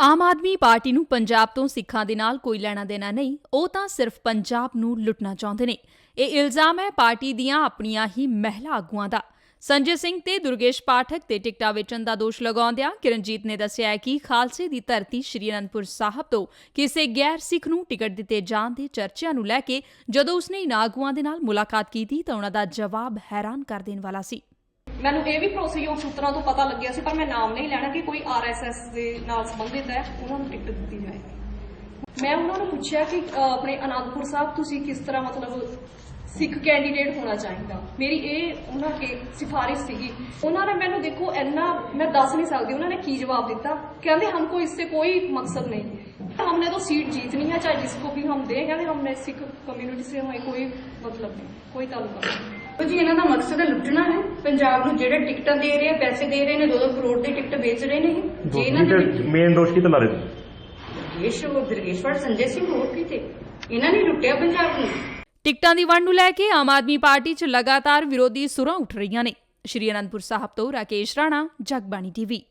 Aam Aadmi party ਨੂੰ ਪੰਜਾਬ ਤੋਂ ਸਿੱਖਾਂ ਦੇ ਨਾਲ ਕੋਈ ਲੈਣਾ ਦੇਣਾ ਨਹੀਂ, ਉਹ ਤਾਂ ਸਿਰਫ ਪੰਜਾਬ ਨੂੰ ਲੁੱਟਣਾ ਚਾਹੁੰਦੇ ਨੇ। ਇਹ ਇਲਜ਼ਾਮ ਹੈ ਪਾਰਟੀ ਦੀਆਂ ਆਪਣੀਆਂ ਹੀ ਮਹਿਲਾ ਆਗੂਆਂ ਦਾ। ਸੰਜੇ ਸਿੰਘ ਤੇ ਦੁਰਗੇਸ਼ ਪਾਠਕ ਤੇ ਟਿਕਟਾਂ ਵੇਚਣ ਦਾ ਦੋਸ਼ ਲਗਾਉਂਦਿਆਂ ਕਿਰਨਜੀਤ ਨੇ ਦੱਸਿਆ ਕਿ ਖਾਲਸੇ ਦੀ ਧਰਤੀ ਸ਼੍ਰੀ ਅਨੰਦਪੁਰ ਸਾਹਿਬ ਤੋਂ ਕਿਸੇ ਗੈਰ ਸਿੱਖ ਨੂੰ ਟਿਕਟ ਦਿੱਤੇ ਜਾਣ ਦੇ ਚਰਚਿਆਂ ਨੂੰ ਲੈ ਕੇ ਜਦੋਂ ਉਸਨੇ ਇਨ੍ਹਾਂ ਆਗੂਆਂ ਦੇ ਨਾਲ ਮੁਲਾਕਾਤ ਕੀਤੀ ਤਾਂ ਉਹਨਾਂ ਦਾ ਜਵਾਬ ਹੈਰਾਨ ਕਰ ਦੇਣ ਵਾਲਾ ਸੀ। ਮੈਨੂੰ ਇਹ ਵੀ ਭਰੋਸੇਯੋਗ ਸੂਤਰਾਂ ਤੋਂ ਪਤਾ ਲੱਗਿਆ ਸੀ, ਪਰ ਮੈਂ ਨਾਮ ਨਹੀਂ ਲੈਣਾ ਕਿ ਕੋਈ ਆਰਐਸਐਸ ਦੇ ਨਾਲ ਸੰਬੰਧਿਤ ਹੈ, ਉਹਨਾਂ ਨੂੰ ਟਿਕਟ ਦਿੱਤੀ ਜਾਏਗੀ ਮੈਂ ਉਹਨਾਂ ਨੂੰ ਪੁੱਛਿਆ ਕਿ ਆਪਣੇ ਅਨੰਦਪੁਰ ਸਾਹਿਬ ਤੁਸੀਂ ਕਿਸ ਤਰ੍ਹਾਂ ਮਤਲਬ ਸਿੱਖ ਕੈਂਡੀਡੇਟ ਹੋਣਾ ਚਾਹੀਦਾ ਮੇਰੀ ਇਹ ਉਹਨਾਂ ਕੇ ਸਿਫਾਰਿਸ਼ ਸੀਗੀ ਉਹਨਾਂ ਨੇ ਮੈਨੂੰ ਦੇਖੋ ਇੰਨਾ ਮੈਂ ਦੱਸ ਨਹੀਂ ਸਕਦੀ ਉਹਨਾਂ ਨੇ ਕੀ ਜਵਾਬ ਦਿੱਤਾ ਕਹਿੰਦੇ हमको इससे कोई मकसद नहीं हमने तो सीट जीतनी है चाहे जिसको भी हम दें कहते हमने सिख कम्युनिटी से हमें कोई मतलब नहीं कोई ताल्लुक नहीं ਉਹ ਜੀ ਇਹਨਾਂ ਦਾ ਮਕਸਦ ਹੈ ਲੁੱਟਣਾ ਹੈ ਪੰਜਾਬ ਨੂੰ ਜਿਹੜੇ ਟਿਕਟਾਂ ਦੇ ਰਹੇ ਆ ਪੈਸੇ ਦੇ ਰਹੇ ਨੇ 2-2 ਕਰੋੜ ਦੀ ਟਿਕਟ ਵੇਚ ਰਹੇ ਨੇ ਇਹ। ਜੇ ਇਹਨਾਂ ਦੇ ਮੇਨ ਦੋਸ਼ ਕੀ ਲਾ ਰਹੇ ਸੀ ਦੇਸ਼ ਉਹ ਦਰਗੇਸ਼ਵਰ ਸੰਜੇ ਸਿੰਘ ਹੋਰ ਕਿਤੇ ਇਹਨਾਂ ਨੇ ਲੁੱਟਿਆ ਪੰਜਾਬ ਨੂੰ ਟਿਕਟਾਂ ਦੀ ਵੰਡ ਨੂੰ ਲੈ ਕੇ ਆਮ ਆਦਮੀ ਪਾਰਟੀ 'ਚ ਲਗਾਤਾਰ ਵਿਰੋਧੀ ਸੁਰਾਂ ਉੱਠ ਰਹੀਆਂ ਨੇ। ਸ਼੍ਰੀ ਅਨੰਦਪੁਰ ਸਾਹਿਬ ਤੋਂ ਰਾਕੇਸ਼ ਰਾਣਾ, ਜਗਬਾਣੀ ਟੀਵੀ।